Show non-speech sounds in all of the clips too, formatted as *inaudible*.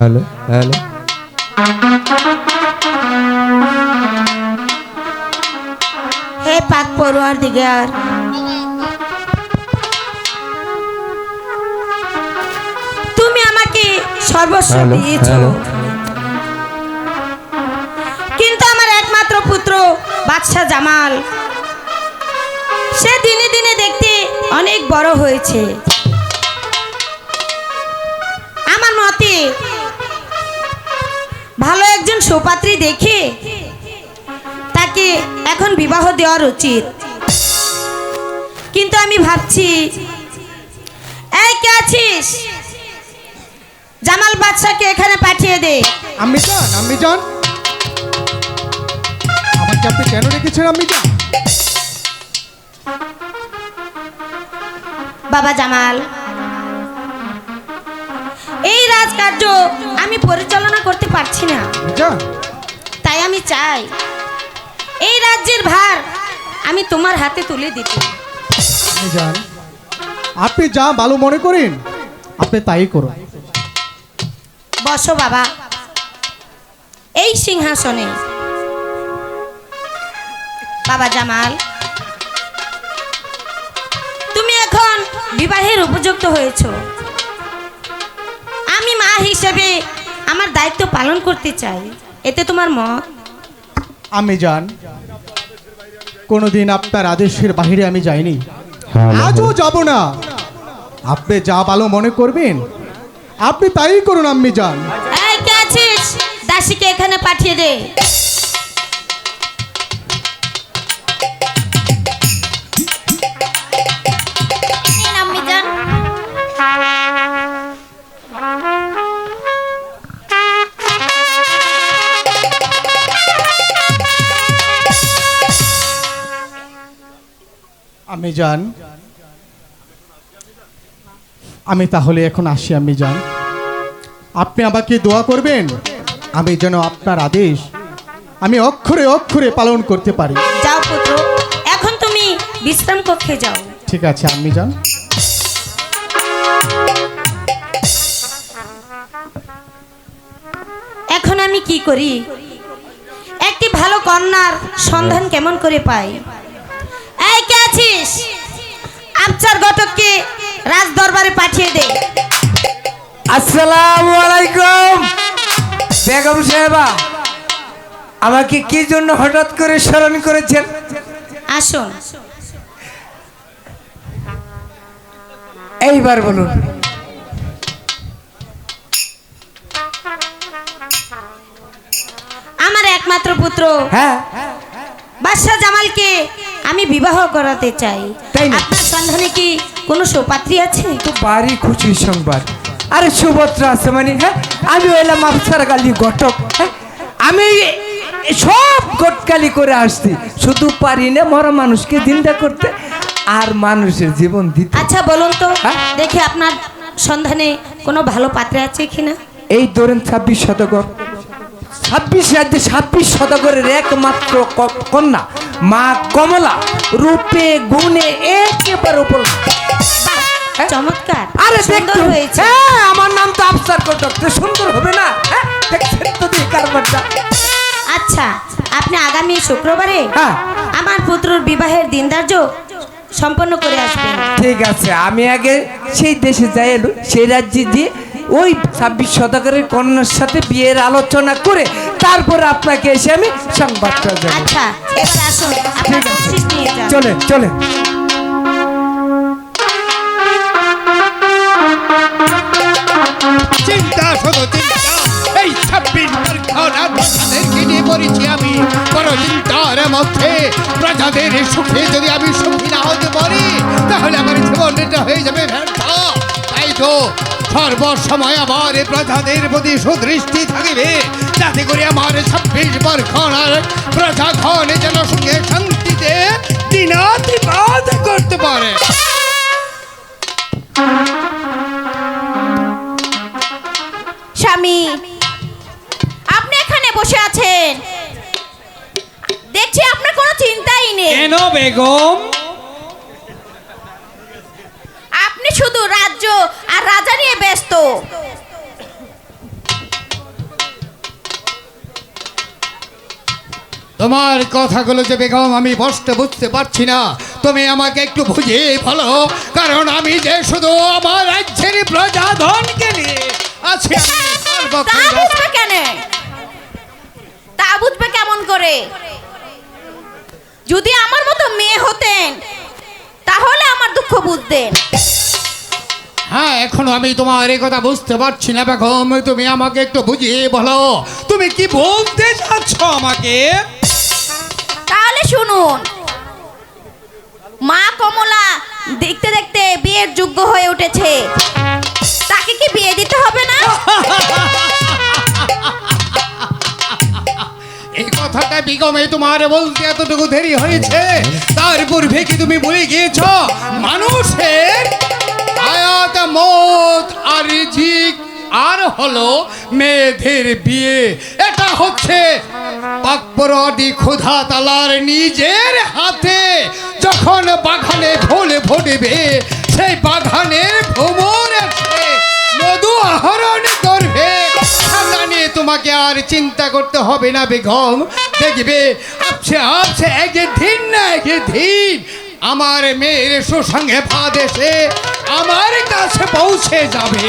Hello hello. হে পাক পড়ুয়ার দিকে তুমি আমাকে সর্বস্ব দিয়েছ। কিন্তু আমার একমাত্র পুত্র বাদশাহ জামাল। সে দিনে দিনে দেখতে অনেক বড় হয়েছে। ভালো একজন সুপাত্রী দেখে তাকে এখন বিবাহ দেওয়ার উচিত। কিন্তু আমি ভাবছি এই কে আছিস? জামাল বাদশাকে এখানে পাঠিয়ে দে। আমি যান আমি যান আমার কাছে কেন রেখেছেন আমি যান বাবা জামাল রাজকার্য আমি পরিচালনা করতে পারছি না। তাই আমি চাই এই রাজ্যের ভার আমি তোমার হাতে তুলে দিতে। আপনি যা ভালো মনে করেন আপনি তাই করুন। বসো বাবা। এই সিংহাসনে। বাবা জামাল তুমি এখন বিবাহের উপযুক্ত হয়েছ। আমি মা হিসেবে আমার দায়িত্ব পালন করতে চাই। এতে তোমার মত? আমি যান কোনোদিন আপনার আদেশের বাহিরে আমি যাইনি। হ্যালো আজও যাব না। আপনি যা ভালো মনে করবেন আপনি তাই করুন আম্মি যান এই কে আছিস? দাসীকে এখানে পাঠিয়ে দে। আমি যান। আমি তাহলে এখন আসি আমি যান। আপনি আমাকে দোয়া করবেন আমি যেন আপনার আদেশ আমি অক্ষরে অক্ষরে পালন করতে পারি। যাও পুত্র এখন তুমি বিশ্রাম কক্ষে যাও। ঠিক আছে আমি যান। এখন আমি কি করি? একটি ভালো কন্যার সন্ধান কেমন করে পাই? এই কে আছিস? আফসার ঘটককে রাজ দরবারে পাঠিয়ে দে। আসসালামু আলাইকুম। বেগম সাহেবা আমাকে কি জন্য হঠাৎ করে স্মরণ করেছেন? আসুন। এইবার বলুন। আমার একমাত্র পুত্র হ্যাঁ। বাদশাহ জামালকে আমি বিবাহ করাতে চাই। তাই না? আপনার সন্ধানে কি কোনো সৌপাত্রী আছে? তো বাড়ি খুশির সংবাদ। আরে সুভদ্রা আছে মানে হ্যাঁ? আমি এলাম আফসার গালি ঘটক হ্যাঁ? আমি সব গটকালি করে আসছি। শুধু পারি না মরা মানুষকে দিনটা করতে আর মানুষের জীবন দিতে। আচ্ছা বলুন তো হ্যাঁ? দেখি আপনার সন্ধানে কোনো ভালো পাত্রে আছে কিনা? এই ধরেন ছাব্বিশ শতকর ছাব্বিশ রাজ্যে ছাব্বিশ শতকরের একমাত্র ক- কন্যা। মা কমলা রূপে গুণে একেবারে উপর হ্যাঁ? চমৎকার। আরে সুন্দর হয়েছে। হ্যাঁ আমার নাম তো আফসার তো সুন্দর হবে না? হ্যাঁ দেখছেন তো কারবারটা আচ্ছা আপনি আগামী শুক্রবারে হ্যাঁ। আমার পুত্রর বিবাহের দিনদার্য সম্পন্ন করে আসবেন। ঠিক আছে আমি আগে সেই দেশে যাই এলো সেই রাজ্যে দিয়ে ওই ছাব্বিশ শতকের কন্যার সাথে বিয়ের আলোচনা করে তারপরে আপনাকে এসে আমি সংবাদটা দেবো। আচ্ছা এবার আসুন চলে চলে চিন্তা শুধু চিন্তা। এই ছাব্বিশ বর্ষরা নিয়ে পড়েছি আমি। বড় চিন্তার মধ্যে প্রজাদের সুখে যদি আমি সুখী না হতে পারি তাহলে আমার জীবনটা হয়ে যাবে ব্যর্থ তাই তো সর্বসময় আমার প্রজাদের প্রতি সুদৃষ্টি থাকিবে। যাতে করে আমার ছাব্বিশ বর্ষর প্রজাগণ যেন সুখে শান্তিতে দিনাতিপাত করতে পারে। স্বামী আপনি এখানে বসে আছেন। দেখছি আপনার কোনো চিন্তাই নেই। কেন বেগম? আপনি শুধু রাজ্য আর রাজা নিয়ে ব্যস্ত। তোমার কথাগুলো যে বেগম আমি স্পষ্ট বুঝতে পারছি না। তুমি আমাকে একটু বুঝিয়ে বলো কারণ আমি যে শুধু আমার রাজ্যের প্রজাধনকে নিয়ে আছি তা বুঝবে কেমন করে? যদি আমার মতো মেয়ে হতেন তাহলে আমার দুঃখ বুঝতেন। হ্যাঁ এখনও আমি তোমার এই কথা বুঝতে পারছি না বেগম। তুমি আমাকে একটু বুঝিয়ে বলো তুমি কি বলতে চাচ্ছ আমাকে? তাহলে শুনুন। মা কমলা দেখতে দেখতে বিয়ের যোগ্য হয়ে উঠেছে। তাকে কি বিয়ে দিতে হবে না? *laughs* বিগমে তোমার বলতে এতটুকু দেরি হয়েছে। তার পূর্বে কি তুমি ভুলে গিয়েছ? মানুষের আর রিজিক আর হলো মেয়েদের বিয়ে। এটা হচ্ছে পাকপরদি ক্ষুধা তালার নিজের হাতে। যখন বাগানে ফুল ফুটবে, সেই বাগানের ভ্রমণ আছে। মধু আহরণ করবে। ঠান্ডা নিয়ে তোমাকে আর চিন্তা করতে হবে না বেগম। দেখবে আপছে আপছে একদিন না একদিন আমার মেয়ের সুসঙ্গে ভাদ এসে আমার কাছে পৌঁছে যাবে।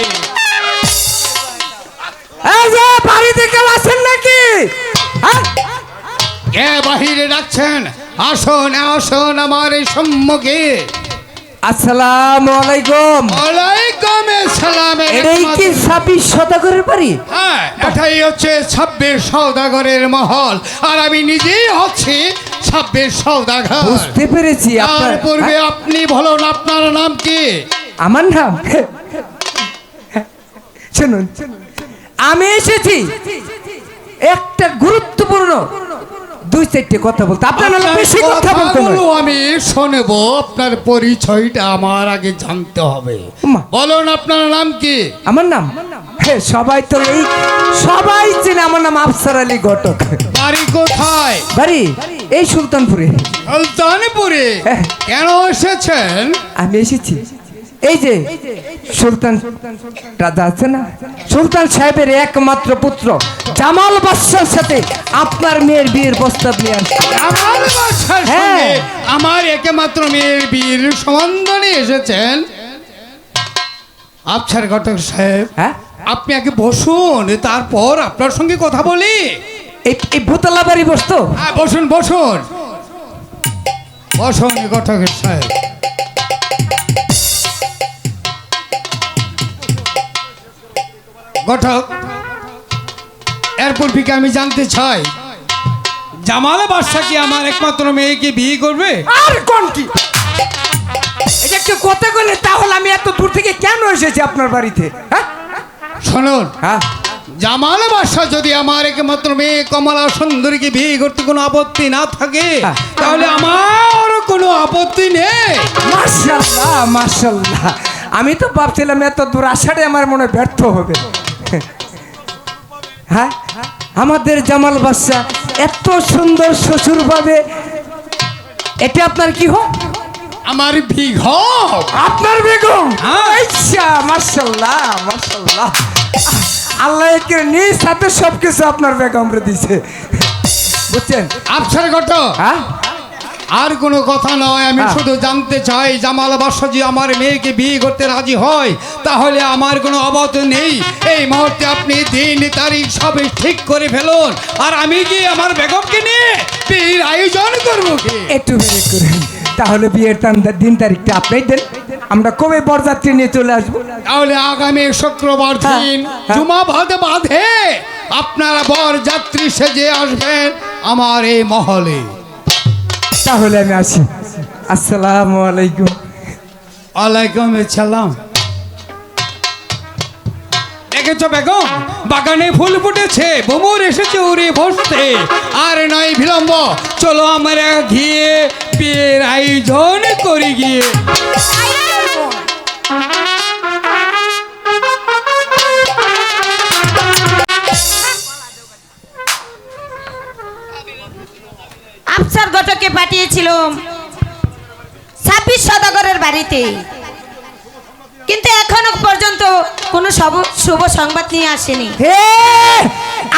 বাড়িতে কেউ আছেন নাকি? হ্যাঁ? কে বাহিরে ডাকছেন? আসুন আসুন আমার এই সম্মুখে। আসসালামু আলাইকুম। ওয়ালাইকুম আসসালাম এটাই কি ছাব্বিশ শতকের বাড়ি? হ্যাঁ এটাই হচ্ছে ছাব্বিশ সৌদাগরের মহল। আর আমি নিজেই হচ্ছি ছাব্বিশ সৌদাগর বুঝতে পেরেছি তার আপনার পূর্বে? আপনি বলুন আপনার নাম কি? আমার নাম? শুনুন। আমি এসেছি একটা গুরুত্বপূর্ণ দুই চারটে কথা বলতে। আপনার আপনার বেশি কথা বলতে। আমি শুনব আপনার পরিচয়টা আমার আগে জানতে হবে। বলুন আপনার নাম কি? আমার নাম? হ্যাঁ সবাই তো এই সবাই চেনে আমার নাম আফসার আলী ঘটক। বাড়ি কোথায়? বাড়ি? এই সুলতানপুরে। সুলতানপুরে? হ্যাঁ। কেন এসেছেন? আমি এসেছি। এই যে সুলতান রাজা আছে না? সুলতান সাহেবের একমাত্র পুত্র জামাল বাদশার সাথে আপনার মেয়ের বিয়ের প্রস্তাব নিয়ে আমার হ্যাঁ। আমার একমাত্র মেয়ের বীর সম্বন্ধ এসেছেন। আফসার ঘটক সাহেব হ্যাঁ? আপনি আগে বসুন তারপর আপনার সঙ্গে কথা বলি। এই এই ভূতলা বাড়ি বসতো? হ্যাঁ বসুন বসুন। বসুন ঘটক সাহেব। ঘটক এরপর থেকে আমি জানতে চাই জামাল বাদশা কি আমার একমাত্র মেয়েকে বিয়ে করবে? আর কোন কি? এটা একটু কথা বলে তাহলে আমি এত দূর থেকে কেন এসেছি আপনার বাড়িতে? হ্যাঁ? শুনুন হ্যাঁ? জামাল বাদশা যদি আমার একমাত্র মেয়ে কমলা সুন্দরীকে বিয়ে করতে কোনো আপত্তি না থাকে হ্যাঁ। তাহলে আমার কোনো আপত্তি নেই। মার্শাল্লাহ মার্শাল্লাহ আমি তো ভাবছিলাম এত দূর আসারে আমার মনে ব্যর্থ হবে। হ্যাঁ? আমাদের জামাল বাচ্চা এত সুন্দর শ্বশুর পাবে। এটা আপনার কি হোক? আমার আপনার বেগম? হ্যাঁ। আচ্ছা মার্শাল্লাহ মার্শাল্লাহ আল্লাহ কে নিজ সাথে সবকিছু আপনার বেগমরে দিছে। বুঝছেন? আফসার ঘটক। হ্যাঁ? আর কোনো কথা নয় আমি হ্যাঁ। শুধু জানতে চাই জামাল যদি আমার মেয়েকে বিয়ে করতে রাজি হয়? তাহলে আমার কোনো অবত নেই। এই মুহূর্তে আপনি দিন তারিখ সবই ঠিক করে ফেলুন। আর আমি কি আমার বেগমকে নিয়ে বিয়ের আয়োজন করব কি? একটু বেড়ে করেন। তাহলে বিয়ের দিন তারিখটা আপনি দেন। আমরা কবে বরযাত্রী নিয়ে চলে আসব? তাহলে আগামী শুক্রবার হ্যাঁ, দিন হ্যাঁ। জুমা বাদে বাঁধে। আপনারা বর যাত্রী সেজে আসবেন আমার এই মহলে। তাহলে আমি আসি। আসসালামু আলাইকুম। আলাইকুম সালাম। দেখেছ বেগম? বাগানে ফুল ফুটেছে বোমর এসেছে উড়ে বসতে। আর নয় বিলম্ব চলো আমরা গিয়ে বিয়ের আয়োজন করি গিয়ে। আফসার ঘটককে পাঠিয়েছিল ছাব্বিশ সদাগরের বাড়িতে। কিন্তু এখনও পর্যন্ত কোনো শুভ সংবাদ নিয়ে আসেনি। হে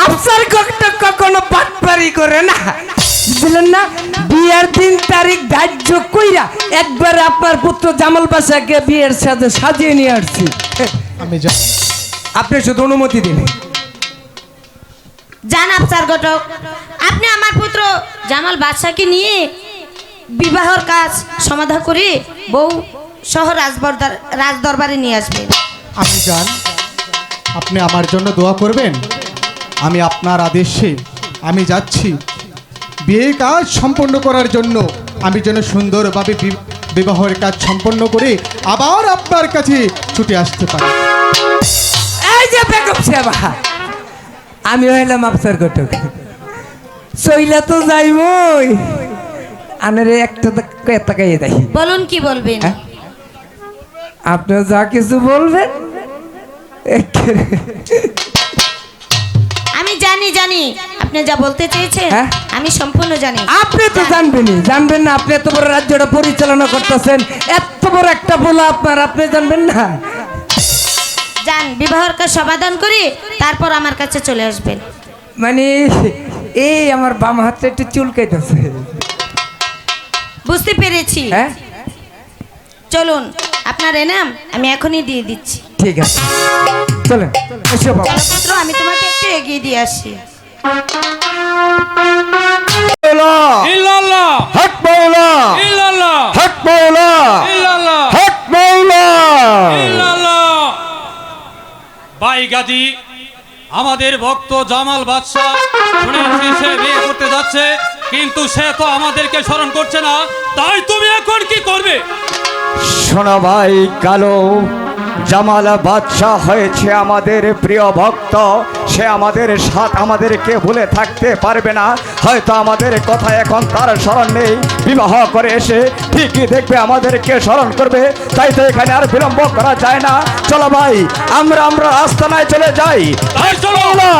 আফসার কখনো কখনো পাটপারি করে না। বুঝলেন না? বিয়ের দিন তারিখ ধার্য কইরা একবার আপনার পুত্র জামাল বাসাকে বিয়ের সাথে সাজিয়ে নিয়ে আসছি। আমি আপনি শুধু অনুমতি দিন জান আফসার ঘটক আপনি আমার পুত্র জামাল বাদশাকে নিয়ে বিবাহর কাজ সমাধা করে বউ সহ রাজবরদার রাজদরবারে নিয়ে আসবেন। আমি যান আপনি আমার জন্য দোয়া করবেন। আমি আপনার আদেশে আমি যাচ্ছি। বিয়ে কাজ সম্পন্ন করার জন্য আমি যেন সুন্দরভাবে বি- বিবাহের কাজ সম্পন্ন করে আবার আপনার কাছে ছুটে আসতে পারি। এই যে বেগম সেবা আমি হইলাম আফসার ঘটক। সইলা তো যাইবই। আনারে একটা তাকাইয়ে বলুন কি বলবেন? হ্যাঁ? আপনি যা কিছু বলবেন আমি জানি জানি। আপনি যা বলতে চেয়েছেন হ্যাঁ? আমি সম্পূর্ণ জানি। আপনি তো জানবেনই। জানবেন না আপনি এত বড় রাজ্যটা পরিচালনা করতেছেন। এত বড় একটা বলা আপনার আপনি জানবেন না। যান বিবাহের কাজ সমাধান করি তারপর আমার কাছে চলে আসবেন। মানে এই আমার বাম হাতটা একটু চুলকাইতেছে বুঝতে পেরেছি। হ্যাঁ? চলুন আপনার এনাম আমি এখনই দিয়ে দিচ্ছি। ঠিক আছে। চলেন এসো বাবা। পুত্র আমি তোমাকে একটু এগিয়ে দিয়ে আসি। ইল্লাল্লাহ হক মৌলা ইল্লাল্লাহ হক মৌলা ইল্লাল্লাহ ভাই গাজী আমাদের ভক্ত জামাল বাদশাহ সে বিয়ে করতে যাচ্ছে, কিন্তু সে তো আমাদেরকে স্মরণ করছে না, তাই তুমি এখন কি করবে? শোনো ভাই, কালো জামাল বাদশাহ হয়েছে আমাদের প্রিয় ভক্ত। সে আমাদের সাথ আমাদেরকে ভুলে থাকতে পারবে না। হয়তো আমাদের কথা এখন তার স্মরণ নেই। বিবাহ করে এসে ঠিকই দেখবে আমাদেরকে স্মরণ করবে। তাই তো এখানে আর বিলম্ব করা যায় না। চলো ভাই আমরা আমরা আস্তানায় চলে যাই। চলো।